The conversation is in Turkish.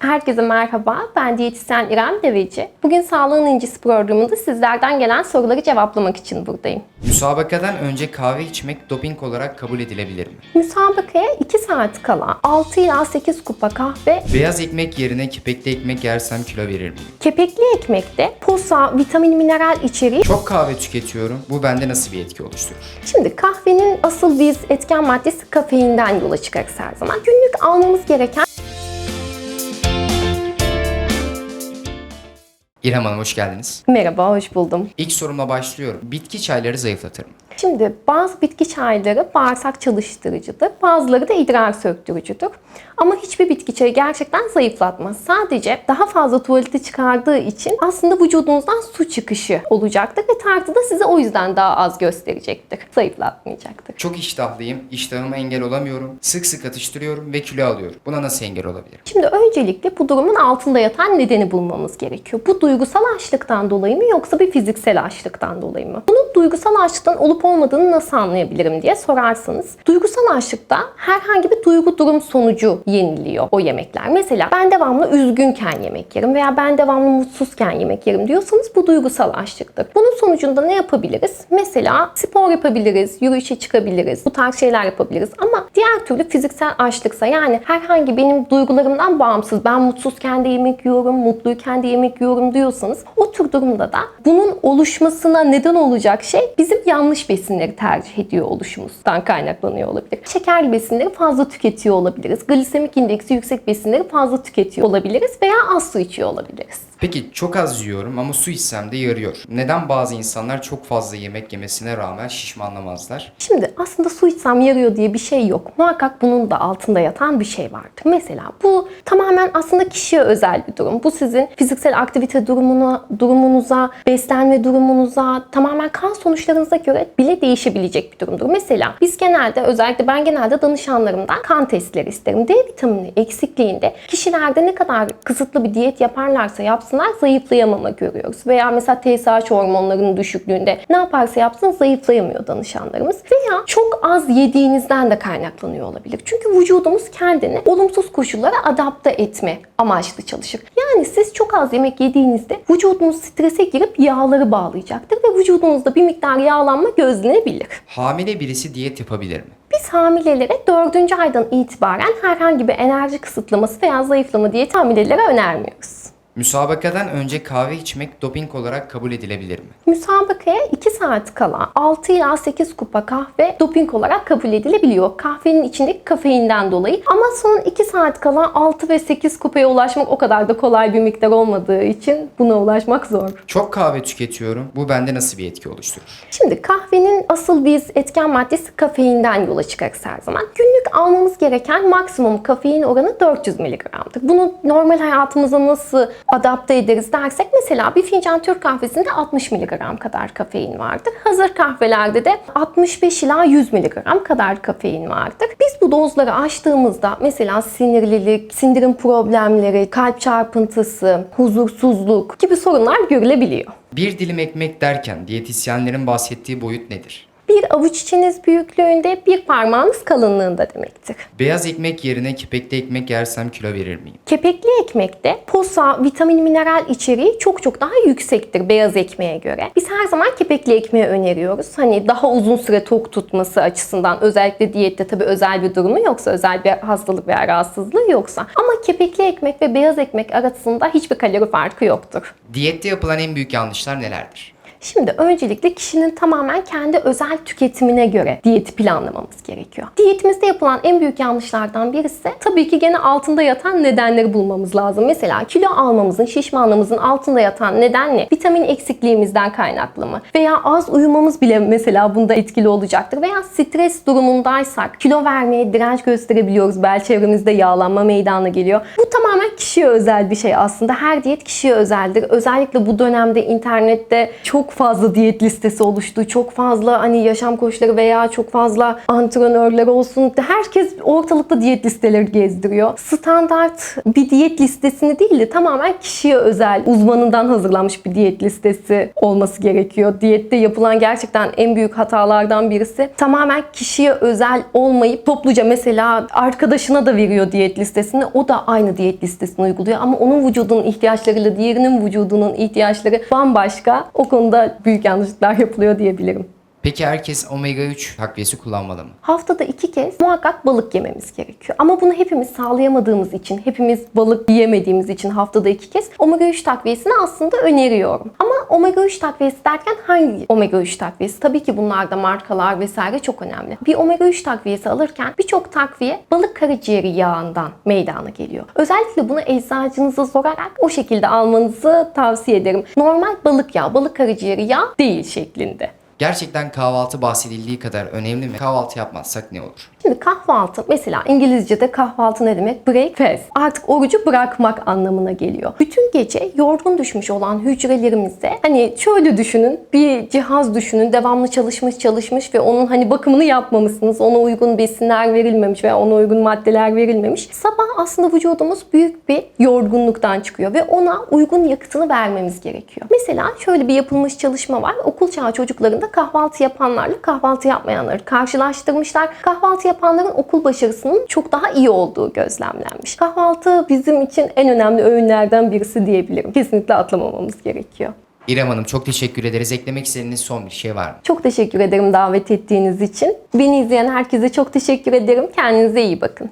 Herkese merhaba. Ben diyetisyen İrem Deveci. Bugün Sağlığın İncisi programında sizlerden gelen soruları cevaplamak için buradayım. Müsabakadan önce kahve içmek doping olarak kabul edilebilir mi? Müsabakaya 2 saat kala 6 ila 8 kupa kahve, Beyaz ekmek yerine kepekli ekmek yersem kilo verir miyim? kepekli ekmekte posa, vitamin, mineral içeriği. Çok kahve tüketiyorum. Bu bende nasıl bir etki oluşturur? Şimdi kahvenin asıl biz etken maddesi kafeinden yola çıkarız her zaman. Günlük almamız gereken İrem Hanım hoş geldiniz. Merhaba, hoş buldum. İlk sorumla başlıyorum. Bitki çayları zayıflatır mı? Şimdi bazı bitki çayları bağırsak çalıştırıcıdır, bazıları da idrar söktürücüdür. Ama hiçbir bitki çayı gerçekten zayıflatmaz. Sadece daha fazla tuvalete çıkardığı için aslında vücudunuzdan su çıkışı olacaktır ve tartı da size o yüzden daha az gösterecektir. Zayıflatmayacaktır. Çok iştahlıyım. İştahıma engel olamıyorum. Sık sık atıştırıyorum ve kilo alıyorum. Buna nasıl engel olabilirim? Şimdi öncelikle bu durumun altında yatan nedeni bulmamız gerekiyor. Bu duygusal açlıktan dolayı mı yoksa bir fiziksel açlıktan dolayı mı? Bunun duygusal açlıktan olup olmadığını nasıl anlayabilirim diye sorarsanız. Duygusal açlıkta herhangi bir duygu durum sonucu yeniliyor o yemekler. Mesela ben devamlı üzgünken yemek yerim veya ben devamlı mutsuzken yemek yerim diyorsanız bu duygusal açlıktır. Bunun sonucunda ne yapabiliriz? Mesela spor yapabiliriz, yürüyüşe çıkabiliriz, bu tarz şeyler yapabiliriz. Ama diğer türlü fiziksel açlıksa yani herhangi benim duygularımdan bağımsız ben mutsuzken de yemek yiyorum, mutluyken de yemek yiyorum diyorsanız o tür durumda da bunun oluşmasına neden olacak şey bizim yanlış besinleri tercih ediyor oluşumuzdan kaynaklanıyor olabilir. Şekerli besinleri fazla tüketiyor olabiliriz. Glisemik indeksi yüksek besinleri fazla tüketiyor olabiliriz veya az su içiyor olabiliriz. Peki çok az yiyorum ama su içsem de yarıyor. Neden bazı insanlar çok fazla yemek yemesine rağmen şişmanlamazlar? Şimdi aslında su içsem yarıyor diye bir şey yok. Muhakkak bunun da altında yatan bir şey vardır. Mesela bu tamamen aslında kişiye özel bir durum. Bu sizin fiziksel aktivite durumuna, durumunuza, beslenme durumunuza, tamamen kan sonuçlarınıza göre bile değişebilecek bir durumdur. Mesela biz genelde özellikle ben genelde danışanlarımdan kan testleri isterim. D vitamini eksikliğinde kişilerde ne kadar kısıtlı bir diyet yaparlarsa yapsınlar zayıflayamama görüyoruz. Veya mesela TSH hormonlarının düşüklüğünde ne yaparsa yapsın zayıflayamıyor danışanlarımız. Veya çok az yediğinizden de kaynaklanıyor olabilir. Çünkü vücudumuz kendini olumsuz koşullara adapte etme amaçlı çalışır. Yani siz çok az yemek yediğinizde vücudunuz strese girip yağları bağlayacaktır ve vücudunuzda bir miktar yağlanma gözlenebilir. Hamile birisi diyet yapabilir mi? Biz hamilelere 4. aydan itibaren herhangi bir enerji kısıtlaması veya zayıflama diyeti hamilelere önermiyoruz. Müsabakadan önce kahve içmek doping olarak kabul edilebilir mi? Müsabakaya 2 saat kala 6 ila 8 kupa kahve doping olarak kabul edilebiliyor. Kahvenin içindeki kafeinden dolayı. Ama son 2 saat kala 6 ve 8 kupaya ulaşmak o kadar da kolay bir miktar olmadığı için buna ulaşmak zor. Çok kahve tüketiyorum. Bu bende nasıl bir etki oluşturur? Şimdi kahvenin asıl biz etken maddesi kafeinden yola çıkarız her zaman. Günlük almamız gereken maksimum kafein oranı 400 mg'dır. Bunu normal hayatımıza nasıl adapte ederiz dersek mesela bir fincan Türk kahvesinde 60 mg kadar kafein vardır. Hazır kahvelerde de 65 ila 100 mg kadar kafein vardır. Biz bu dozları aştığımızda mesela sinirlilik, sindirim problemleri, kalp çarpıntısı, huzursuzluk gibi sorunlar görülebiliyor. Bir dilim ekmek derken diyetisyenlerin bahsettiği boyut nedir? Bir avuç içiniz büyüklüğünde, bir parmağınız kalınlığında demektir. Beyaz ekmek yerine kepekli ekmek yersem kilo verir miyim? Kepekli ekmekte posa, vitamin, mineral içeriği çok çok daha yüksektir beyaz ekmeğe göre. Biz her zaman kepekli ekmeği öneriyoruz. Hani daha uzun süre tok tutması açısından özellikle diyette tabii özel bir durumu yoksa, özel bir hastalık veya rahatsızlığı yoksa. Ama kepekli ekmek ve beyaz ekmek arasında hiçbir kalori farkı yoktur. Diyette yapılan en büyük yanlışlar nelerdir? Şimdi öncelikle kişinin tamamen kendi özel tüketimine göre diyeti planlamamız gerekiyor. Diyetimizde yapılan en büyük yanlışlardan birisi tabii ki gene altında yatan nedenleri bulmamız lazım. Mesela kilo almamızın, şişmanlığımızın altında yatan neden ne? Vitamin eksikliğimizden kaynaklı mı? Veya az uyumamız bile mesela bunda etkili olacaktır. Veya stres durumundaysak kilo vermeye direnç gösterebiliyoruz. Bel çevremizde yağlanma meydana geliyor. Bu kişiye özel bir şey aslında. Her diyet kişiye özeldir. Özellikle bu dönemde internette çok fazla diyet listesi oluştu. Çok fazla hani yaşam koçları veya çok fazla antrenörler olsun. Herkes ortalıkta diyet listeleri gezdiriyor. Standart bir diyet listesini değil de tamamen kişiye özel, uzmanından hazırlanmış bir diyet listesi olması gerekiyor. Diyette yapılan gerçekten en büyük hatalardan birisi tamamen kişiye özel olmayıp topluca mesela arkadaşına da veriyor diyet listesini. O da aynı diyet listesi takviyesini uyguluyor ama onun vücudunun ihtiyaçlarıyla diğerinin vücudunun ihtiyaçları bambaşka. O konuda büyük yanlışlıklar yapılıyor diyebilirim. Peki herkes omega 3 takviyesi kullanmalı mı? Haftada iki kez muhakkak balık yememiz gerekiyor. Ama bunu hepimiz sağlayamadığımız için, hepimiz balık yiyemediğimiz için haftada iki kez omega 3 takviyesini aslında öneriyorum. Ama omega 3 takviyesi derken hangi omega 3 takviyesi? Tabii ki bunlarda markalar vesaire çok önemli. Bir omega 3 takviyesi alırken birçok takviye balık karaciğeri yağından meydana geliyor. Özellikle bunu eczacınıza sorarak o şekilde almanızı tavsiye ederim. Normal balık yağı, balık karaciğeri yağı değil şeklinde. Gerçekten kahvaltı bahsedildiği kadar önemli mi? Kahvaltı yapmazsak ne olur? Şimdi kahvaltı mesela İngilizce'de kahvaltı ne demek? Breakfast. Artık orucu bırakmak anlamına geliyor. Bütün gece yorgun düşmüş olan hücrelerimizde hani şöyle düşünün bir cihaz düşünün devamlı çalışmış çalışmış ve onun hani bakımını yapmamışsınız. Ona uygun besinler verilmemiş veya ona uygun maddeler verilmemiş. Sabah aslında vücudumuz büyük bir yorgunluktan çıkıyor ve ona uygun yakıtını vermemiz gerekiyor. Mesela şöyle bir yapılmış çalışma var. Okul çağı çocuklarında kahvaltı yapanlarla kahvaltı yapmayanları karşılaştırmışlar. Kahvaltı yapanların okul başarısının çok daha iyi olduğu gözlemlenmiş. Kahvaltı bizim için en önemli öğünlerden birisi diyebilirim. Kesinlikle atlamamamız gerekiyor. İrem Hanım çok teşekkür ederiz. Eklemek istediğiniz son bir şey var mı? Çok teşekkür ederim davet ettiğiniz için. Beni izleyen herkese çok teşekkür ederim. Kendinize iyi bakın.